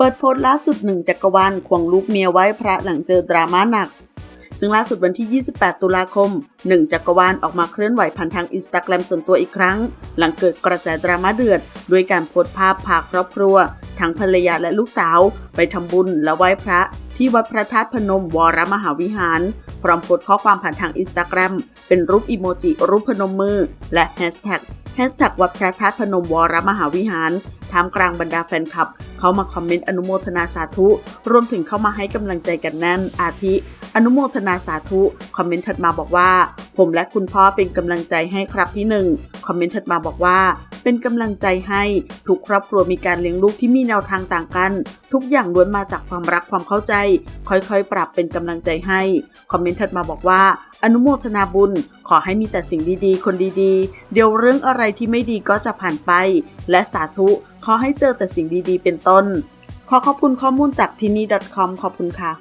เปิดโพสต์ล่าสุดหนึ่งจักรวาลควงลูกเมียไว้พระหลังเจอดราม่าหนัก ซึ่งล่าสุดวันที่ 28 ตุลาคมหนึ่งจักรวาลออกมาเคลื่อนไหวผ่านทางอินสตาแกรมส่วนตัวอีกครั้ง หลังเกิดกระแสดราม่าเดือด ด้วยการโพสต์ภาพพาครอบครัว ทั้งภรรยาและลูกสาว ไปทำบุญและไหว้พระ ที่วัดพระธาตุพนมวรมหาวิหาร พร้อมโพสต์ข้อความผ่านทางอินสตาแกรมเป็นรูปอีโมจิรูปพนมมือ และแฮชแท็กแฮชแท็กวัดพระธาตุพนมวรมหาวิหารท่ามกลางบรรดาแฟนคลับ เข้ามาคอมเมนต์อนุโมทนาสาธุ รวมถึงเข้ามาให้กำลังใจกันแน่น อาทิ อนุโมทนาสาธุ คอมเมนต์ถัดมาบอกว่า ผมและคุณพ่อเป็นกำลังใจให้ครับพี่หนึ่ง คอมเมนต์ถัดมาบอกว่า เป็นกำลังใจให้ทุกครอบครัวมีการเลี้ยงลูกที่มีแนวทางต่างกัน ทุกอย่างล้วนมาจากความรักความเข้าใจ ค่อยๆ ปรับเป็นกำลังใจให้ คอมเมนต์ถัดมาบอกว่า อนุโมทนาบุญ ขอให้มีแต่สิ่งดีๆ คนดีๆ เดี๋ยวเรื่องอะไรที่ไม่ดีก็จะผ่านไป และสาธุขอให้เจอแต่สิ่งดีๆ เป็นต้น ขอขอบคุณข้อมูลจากที่นี่ .com ขอบคุณค่ะ